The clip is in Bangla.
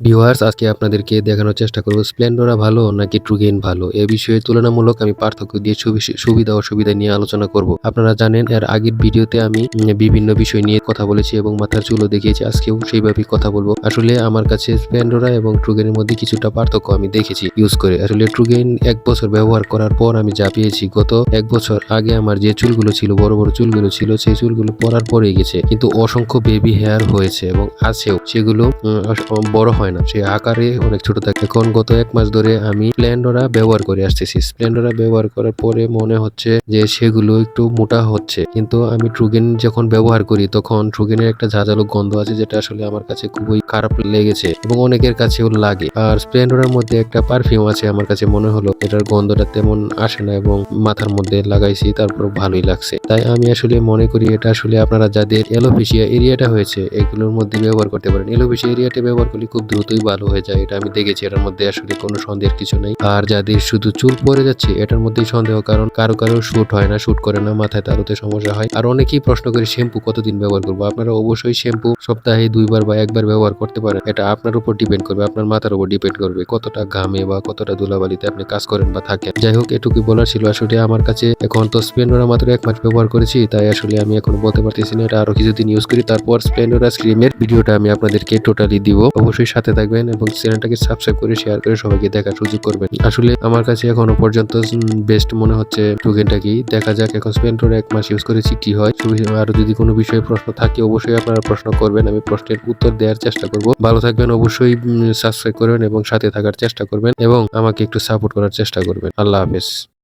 ভিউয়ার্স আজকে আপনাদেরকে দেখানোর চেষ্টা করব স্প্লেন্ডরা ভালো নাকি ট্রুগেইন ভালো? এ বিষয়ে তুলনামূলক আমি পার্থক্য দিয়ে সুবিধা অসুবিধা নিয়ে আলোচনা করব। আপনারা জানেন, এর আগের ভিডিওতে আমি বিভিন্ন বিষয় নিয়ে কথা বলেছি এবং মাথার চুলও দেখিয়েছি। আজকেও সেইভাবেই কথা বলব। আসলে আমার কাছে স্প্লেন্ডরা এবং ট্রুগেনের মধ্যে কিছুটা পার্থক্য আমি দেখেছি ইউজ করে। আসলে ট্রুগেইন এক বছর ব্যবহার করার পর আমি যা পেয়েছি, গত এক বছর আগে আমার যে চুলগুলো ছিল, বড় বড় চুলগুলো ছিল, সেই চুলগুলো পরার পরে গেছে। কিন্তু অসংখ্য বেবি হেয়ার হয়েছে এবং আছেও। সেগুলো বড় হয় না। সে আকারে অনেক ছোট থাকে। এখন গত এক মাস ধরে আমি স্প্লেন্ডরা ব্যবহার করে আসতেছি। স্প্লেন্ডরা ব্যবহার করার পরে মনে হচ্ছে যে সেগুলো একটু মোটা হচ্ছে। কিন্তু আমি ট্রুগেন যখন ব্যবহার করি, তখন ট্রুগেনের একটা ঝাঁঝালো গন্ধ আছে যেটা আসলে আমার কাছে খুবই খারাপ লেগেছে এবং অনেকের কাছেও লাগে। আর স্প্লেন্ডরের মধ্যে একটা পারফিউম আছে আমার কাছে মনে হলো। এটার গন্ধটা তেমন আসে না এবং মাথার মধ্যে লাগাইছি তারপর ভালোই লাগছে। তাই আমি আসলে মনে করি এটা আসলে আপনারা যাদের এলোফেশিয়া এরিয়াটা হয়েছে, এগুলোর মধ্যে ব্যবহার করতে পারেন। এলোফেশিয়া এরিয়াটা ব্যবহার করলে খুব দ্রুতই ভালো হয়ে যায়, এটা আমি দেখেছি। এটার মধ্যে আসলে কোনো সন্দেহের কিছু নেই। আর যাদের শুধু চুল পড়ে যাচ্ছে, এটার মধ্যেই সন্দেহ, কারণ কারও কারও শুট হয় না শুট করে না, মাথায় তারুতে সমস্যা হয়। আর অনেকেই প্রশ্ন করে, শ্যাম্পু কতদিন ব্যবহার করব? আপনারা অবশ্যই শ্যাম্পু সপ্তাহে দুইবার বা একবার ব্যবহার করতে পারেন। এটা আপনার উপর ডিপেন্ড করবে, আপনার মাথার উপর ডিপেন্ড করবে, কতটা ঘামে বা কতটা ধুলাবালিতে আপনি কাজ করেন বা থাকেন। যাই হোক এটুকুই বলার ছিল। আসলে আমার কাছে এখন তো স্প্লেন্ডোরা মাত্র এক মাস ব্যবহার করেছি, তাই আসলে আমি এখন বলতে পারতেছি না। এটা আরও কিছুদিন ইউজ করি, তারপর স্প্লেন্ডোরা স্ক্রিমের ভিডিওটা আমি আপনাদেরকে টোটালি দিব। অবশ্যই থাকবেন এবং চ্যানেলটাকে সাবস্ক্রাইব করে শেয়ার করে সবাইকে দেখার সুযোগ করবেন। আসলে আমার কাছে এখনও পর্যন্ত বেস্ট মনে হচ্ছে টুকেনটাকেই দেখা যাক, এখন স্প্লেন্ডোর এক মাস ইউজ করেছি, কি হয়। আর যদি কোনো বিষয়ে প্রশ্ন থাকে, অবশ্যই আপনারা প্রশ্ন করবেন। আমি প্রশ্নের উত্তর দেওয়ার চেষ্টা করব। ভালো থাকবেন, অবশ্যই সাবস্ক্রাইব করবেন এবং সাথে থাকার চেষ্টা করবেন এবং আমাকে একটু সাপোর্ট করার চেষ্টা করবেন। আল্লাহ হাফেজ।